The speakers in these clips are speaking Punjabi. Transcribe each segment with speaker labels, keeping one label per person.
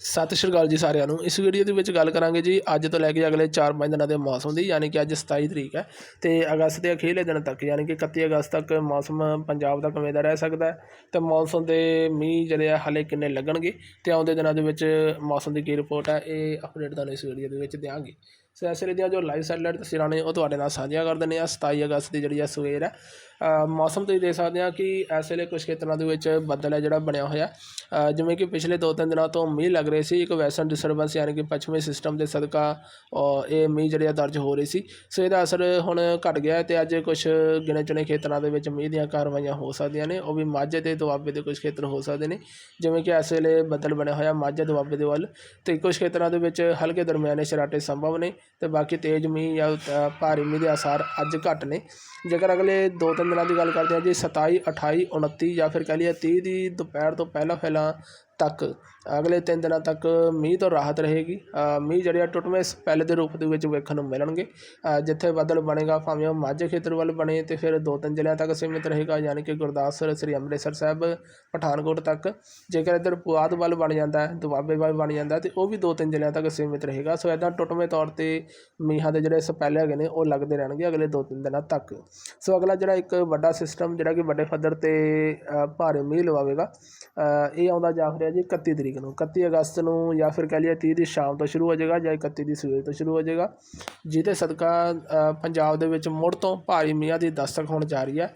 Speaker 1: ਸਤਿ ਸ਼੍ਰੀ ਅਕਾਲ ਜੀ ਸਾਰਿਆਂ ਨੂੰ। ਇਸ ਵੀਡੀਓ ਦੇ ਵਿੱਚ ਗੱਲ ਕਰਾਂਗੇ ਜੀ, ਅੱਜ ਤੋਂ ਲੈ ਕੇ ਅਗਲੇ 4-5 ਦਿਨਾਂ ਦੇ ਮੌਸਮ ਦੀ, ਯਾਨੀ ਕਿ ਅੱਜ 27 ਤਰੀਕ ਹੈ। ਤੇ ਅਗਸਤ ਦੇ ਅਖੀਰਲੇ ਦਿਨ ਤੱਕ, ਯਾਨੀ ਕਿ 31 ਅਗਸਤ ਤੱਕ ਮੌਸਮ ਪੰਜਾਬ ਦਾ ਕਿਵੇਂ ਦਾ ਰਹਿ ਸਕਦਾ ਹੈ। ਤੇ ਮੌਨਸੂਨ ਦੇ ਮੀਂਹ ਜਿਹੜੇ ਆ, ਹਲੇ ਕਿੰਨੇ ਲੱਗਣਗੇ, ਤੇ ਆਉਂਦੇ ਦਿਨਾਂ ਦੇ ਵਿੱਚ ਮੌਸਮ ਦੀ ਕੀ ਰਿਪੋਰਟ ਹੈ, ਇਹ ਅਪਡੇਟ ਤੁਹਾਨੂੰ ਇਸ ਵੀਡੀਓ ਦੇ ਵਿੱਚ ਦਿਆਂਗੇ। ਸੋ ਇਸ ਵੇਲੇ ਦੀਆਂ ਜੋ ਲਾਈਵ ਸੈਟਲਾਈਟ ਤਸਵੀਰਾਂ ਨੇ, ਉਹ ਤੁਹਾਡੇ ਨਾਲ ਸਾਂਝੀਆਂ ਕਰ ਦਿੰਦੇ ਆ 27 ਅਗਸਤ ਦੀ ਜਿਹੜੀ ਆ ਸਵੇਰ ਹੈ। ਮੌਸਮ ਤੁਸੀਂ ਦੇਖ ਸਕਦੇ ਆ ਕਿ ਇਸ ਵੇਲੇ ਕੁਝ ਖੇਤਰਾਂ ਦੇ ਵਿੱਚ ਬੱਦਲ ਹੈ ਜਿਹੜਾ ਬਣਿਆ ਹੋਇਆ। ਜਿਵੇਂ ਕਿ ਪਿਛਲੇ ਦੋ ਤਿੰਨ ਦਿਨਾਂ ਤੋਂ ਮੀਂਹ ਲੱਗ ਰਹੇ ਸੀ, ਇੱਕ ਵੈਸਟਰਨ ਡਿਸਟਰਬੈਂਸ ਯਾਨੀ ਕਿ ਪੱਛਮੀ ਸਿਸਟਮ ਦੇ ਸਦਕਾ ਇਹ ਮੀਂਹ ਜਿਹੜੇ ਆ ਦਰਜ ਹੋ ਰਹੇ ਸੀ। ਸੋ ਇਹਦਾ ਅਸਰ ਹੁਣ ਘਟ ਗਿਆ ਹੈ ਤੇ ਅੱਜ ਕੁਝ ਗਿਣੇ ਚੁਣੇ ਖੇਤਰਾਂ ਦੇ ਵਿੱਚ ਮੀਂਹ ਦੀਆਂ ਕਾਰਵਾਈਆਂ ਹੋ ਸਕਦੀਆਂ ਨੇ। ਉਹ ਵੀ ਮਾਝੇ ਤੇ ਦੁਆਬੇ ਦੇ ਕੁਝ ਖੇਤਰ ਹੋ ਸਕਦੇ ਨੇ। ਜਿਵੇਂ ਕਿ ਇਸ ਵੇਲੇ ਬੱਦਲ ਬਣਿਆ ਹੋਇਆ ਮਾਝੇ ਦੁਆਬੇ ਦੇ ਵੱਲ ਤੇ ਕੁਝ ਖੇਤਰਾਂ ਦੇ ਵਿੱਚ ਹਲਕੇ ਦਰਮਿਆਨੇ ਸ਼ਰਾਟੇ ਸੰਭਵ ਨੇ। ਅਤੇ ਬਾਕੀ ਤੇਜ਼ ਮੀਂਹ ਜਾਂ ਭਾਰੀ ਮੀਂਹ ਦੇ ਆਸਾਰ ਅੱਜ ਘੱਟ ਨੇ। ਜੇਕਰ ਅਗਲੇ ਦੋ ਤਿੰਨ ਦਿਨਾਂ ਦੀ ਗੱਲ ਕਰਦੇ ਹਾਂ ਜੀ 27 28 29 ਜਾਂ ਫਿਰ ਕਹਿ ਲਈਏ ਤੀਹ ਦੀ ਦੁਪਹਿਰ ਤੋਂ ਪਹਿਲਾਂ ਪਹਿਲਾਂ ਤੱਕ। ਅਗਲੇ ਤਿੰਨ ਦਿਨਾਂ ਤੱਕ ਮੀਂਹ ਤੋਂ ਰਾਹਤ ਰਹੇਗੀ। ਮੀਂਹ ਜਿਹੜੇ ਆ ਟੁੱਟਵੇਂ ਸਪੈਲ ਦੇ ਰੂਪ ਦੇ ਵਿੱਚ ਵੇਖਣ ਨੂੰ ਮਿਲਣਗੇ। ਜਿੱਥੇ ਬੱਦਲ ਬਣੇਗਾ ਭਾਵੇਂ ਉਹ ਮਾਝੇ ਖੇਤਰ ਵੱਲ ਬਣੇ ਤੇ ਫਿਰ ਦੋ ਤਿੰਨ ਜ਼ਿਲ੍ਹਿਆਂ ਤੱਕ ਸੀਮਿਤ ਰਹੇਗਾ ਯਾਨੀ ਕਿ ਗੁਰਦਾਸਪੁਰ ਸ੍ਰੀ ਅੰਮ੍ਰਿਤਸਰ ਸਾਹਿਬ ਪਠਾਨਕੋਟ ਤੱਕ। ਜੇਕਰ ਇੱਧਰ ਪੁਆਧ ਵੱਲ ਬਣ ਜਾਂਦਾ ਹੈ ਦੁਆਬੇ ਵੱਲ ਬਣ ਜਾਂਦਾ ਹੈ ਤੇ ਉਹ ਵੀ ਦੋ ਤਿੰਨ ਜ਼ਿਲ੍ਹਿਆਂ ਤੱਕ ਸੀਮਿਤ ਰਹੇਗਾ। ਸੋ ਇੱਦਾਂ ਟੁੱਟਵੇਂ ਤੌਰ ਤੇ ਮੀਂਹਾਂ ਦੇ ਜਿਹੜੇ ਸਪੈਲੇ ਹੈਗੇ ਨੇ ਉਹ ਲੱਗਦੇ ਰਹਿਣਗੇ ਅਗਲੇ ਦੋ ਤਿੰਨ ਦਿਨਾਂ ਤੱਕ। ਸੋ ਅਗਲਾ ਜਿਹੜਾ ਇੱਕ ਵੱਡਾ ਸਿਸਟਮ ਜਿਹੜਾ ਕਿ ਵੱਡੇ ਪੱਧਰ ਤੇ ਅ, ਭਾਰੇ ਮੀਂਹ ਲਵਾਵੇਗਾ ਇਹ ਆਉਂਦਾ ਜਾ ਰਿਹਾ ਜੀ 31 ਤਰੀਕ ਨੂੰ 31 ਅਗਸਤ ਨੂੰ ਜਾਂ ਫਿਰ ਕਹਿ ਲਈਏ 30 ਦੀ ਸ਼ਾਮ ਤੋਂ ਸ਼ੁਰੂ ਹੋ ਜਾਏਗਾ ਜਾਂ 31 ਦੀ ਸਵੇਰ ਤੋਂ ਸ਼ੁਰੂ ਹੋ ਜਾਏਗਾ। ਜਿਹਦੇ ਸਦਕਾ ਪੰਜਾਬ ਦੇ ਵਿੱਚ ਮੁੜ ਤੋਂ ਭਾਰੀ ਮੀਂਹਾਂ ਦੀ ਦਸਤਕ ਹੋਣ ਜਾ ਰਹੀ ਹੈ।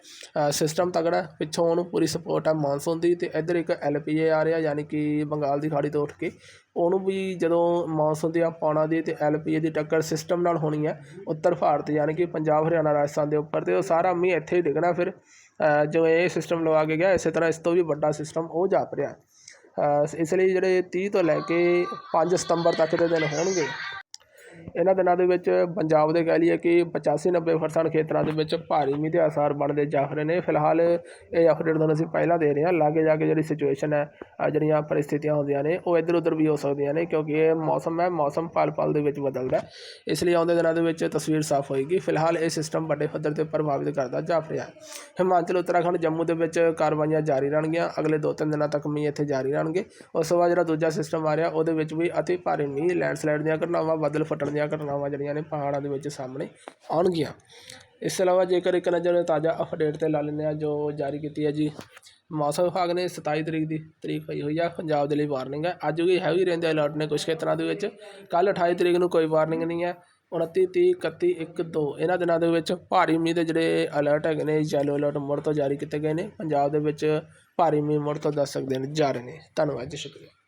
Speaker 1: ਸਿਸਟਮ ਤਗੜਾ ਪਿੱਛੋਂ ਉਹਨੂੰ ਪੂਰੀ ਸਪੋਰਟ ਹੈ ਮਾਨਸੂਨ ਦੀ ਤੇ ਇੱਧਰ ਇੱਕ ਐਲਪੀਏ ਆ ਰਿਹਾ, ਯਾਨੀ ਕਿ ਬੰਗਾਲ ਦੀ ਖਾੜੀ ਤੋਂ ਉੱਠ ਕੇ। ਉਹਨੂੰ ਵੀ ਜਦੋਂ ਮਾਨਸੂਨ ਦੀਆਂ ਪਾਉਣਾ ਦੀ ਤੇ ਐਲਪੀਏ ਦੀ ਟੱਕਰ ਸਿਸਟਮ ਨਾਲ ਹੋਣੀ ਹੈ, ਉੱਤਰ ਭਾਰਤ ਯਾਨੀ ਕਿ ਪੰਜਾਬ, ਹਰਿਆਣਾ, ਰਾਜਸਥਾਨ ਦੇ ਉੱਪਰ ਤੇ ਉਹ ਸਾਰਾ ਮੀਂਹ ਇੱਥੇ ਹੀ ਡਿੱਗਣਾ ਫਿਰ ਜੋ ਇਹ ਸਿਸਟਮ ਲਵਾ ਕੇ ਗਿਆ, ਇਸੇ ਤਰ੍ਹਾਂ ਇਸ ਤੋਂ ਵੀ ਵੱਡਾ ਸਿਸਟਮ ਉਹ ਜਾਪ ਰਿਹਾ। ਇਸ ਲਈ ਜਿਹੜੇ ਤੀਹ ਤੋਂ ਲੈ ਕੇ ਪੰਜ ਸਤੰਬਰ ਤੱਕ ਦੇ ਦਿਨ ਹੋਣਗੇ ਇਹਨਾਂ ਦਿਨਾਂ ਦੇ ਵਿੱਚ ਪੰਜਾਬ ਦੇ ਕਹਿ ਲਈਏ ਕਿ 85 90% ਖੇਤਰਾਂ ਦੇ ਵਿੱਚ ਭਾਰੀ ਮੀਂਹ ਦੇ ਆਸਾਰ ਬਣਦੇ ਜਾ ਰਹੇ ਨੇ। ਫਿਲਹਾਲ ਇਹ ਅਪਡੇਟ ਤੁਹਾਨੂੰ ਅਸੀਂ ਪਹਿਲਾਂ ਦੇ ਰਹੇ ਹਾਂ। ਲਾਗੇ ਜਾ ਕੇ ਜਿਹੜੀ ਸਿਚੁਏਸ਼ਨ ਹੈ ਜਿਹੜੀਆਂ ਪਰਿਸਥਿਤੀਆਂ ਹੁੰਦੀਆਂ ਨੇ, ਉਹ ਇੱਧਰ ਉੱਧਰ ਵੀ ਹੋ ਸਕਦੀਆਂ ਨੇ ਕਿਉਂਕਿ ਇਹ ਮੌਸਮ ਹੈ, ਮੌਸਮ ਪਲ ਪਲ ਦੇ ਵਿੱਚ ਬਦਲਦਾ ਇਸ ਲਈ ਆਉਂਦੇ ਦਿਨਾਂ ਦੇ ਵਿੱਚ ਤਸਵੀਰ ਸਾਫ਼ ਹੋਏਗੀ। ਫਿਲਹਾਲ ਇਹ ਸਿਸਟਮ ਵੱਡੇ ਪੱਧਰ ਤੇ ਪ੍ਰਭਾਵਿਤ ਕਰਦਾ ਜਾ ਰਿਹਾ ਹੈ। ਹਿਮਾਚਲ, ਉੱਤਰਾਖੰਡ, ਜੰਮੂ ਦੇ ਵਿੱਚ ਕਾਰਵਾਈਆਂ ਜਾਰੀ ਰਹਿਣਗੀਆਂ। ਅਗਲੇ ਦੋ ਤਿੰਨ ਦਿਨਾਂ ਤੱਕ ਮੀਂਹ ਇੱਥੇ ਜਾਰੀ ਰਹਿਣਗੇ। ਉਸ ਤੋਂ ਬਾਅਦ ਜਿਹੜਾ ਦੂਜਾ ਸਿਸਟਮ ਆ ਰਿਹਾ, ਉਹਦੇ ਵਿੱਚ ਵੀ ਅਤੀ ਭਾਰੀ ਮੀਂਹ ਲੈਂਡਸਲਾਈਡ ਦੀਆਂ ਘਟਨਾਵਾਂ, ਬਦਲ ਫਟ ਫਟਣ ਦੀਆਂ ਘਟਨਾਵਾਂ ਜਿਹੜੀਆਂ ਨੇ ਪਹਾੜਾਂ ਦੇ ਵਿੱਚ ਸਾਹਮਣੇ ਆਉਣਗੀਆਂ। ਇਸ ਤੋਂ ਇਲਾਵਾ ਜੇਕਰ ਇੱਕ ਨਜ਼ਰ ਤਾਜ਼ਾ ਅਪਡੇਟ ਤੇ ਲਾ ਲੈਂਦੇ ਹਾਂ, ਜੋ ਜਾਰੀ ਕੀਤੀ ਹੈ ਜੀ, ਮੌਸਮ ਵਿਭਾਗ ਨੇ 27 ਤਰੀਕ ਦੀ ਤਰੀਕ ਪਈ ਹੋਈ ਆ, ਪੰਜਾਬ ਦੇ ਲਈ ਵਾਰਨਿੰਗ ਹੈ। ਅੱਜ ਵੀ ਹੈਵੀ ਰੇਂਜ ਦੇ ਅਲਰਟ ਨੇ ਕੁਝ ਖੇਤਰਾਂ ਦੇ ਵਿੱਚ। ਕੱਲ 28 ਤਰੀਕ ਨੂੰ ਕੋਈ ਵਾਰਨਿੰਗ ਨਹੀਂ ਹੈ। 29 30 31 1 2 ਇਹਨਾਂ ਦਿਨਾਂ ਦੇ ਵਿੱਚ ਭਾਰੀ ਮੀਂਹ ਦੇ ਜਿਹੜੇ ਅਲਰਟ ਹੈਗੇ ਨੇ ਯੈਲੋ ਅਲਰਟ ਮੁੜ ਤੋਂ ਜਾਰੀ ਕੀਤੇ ਗਏ ਨੇ। ਪੰਜਾਬ ਦੇ ਵਿੱਚ ਭਾਰੀ ਮੀਂਹ ਮੁੜ ਤੋਂ ਦੱਸ ਸਕਦੇ ਨੇ, ਜਾ ਰਹੇ ਨੇ। ਧੰਨਵਾਦ ਜੀ, ਸ਼ੁਕਰੀਆ।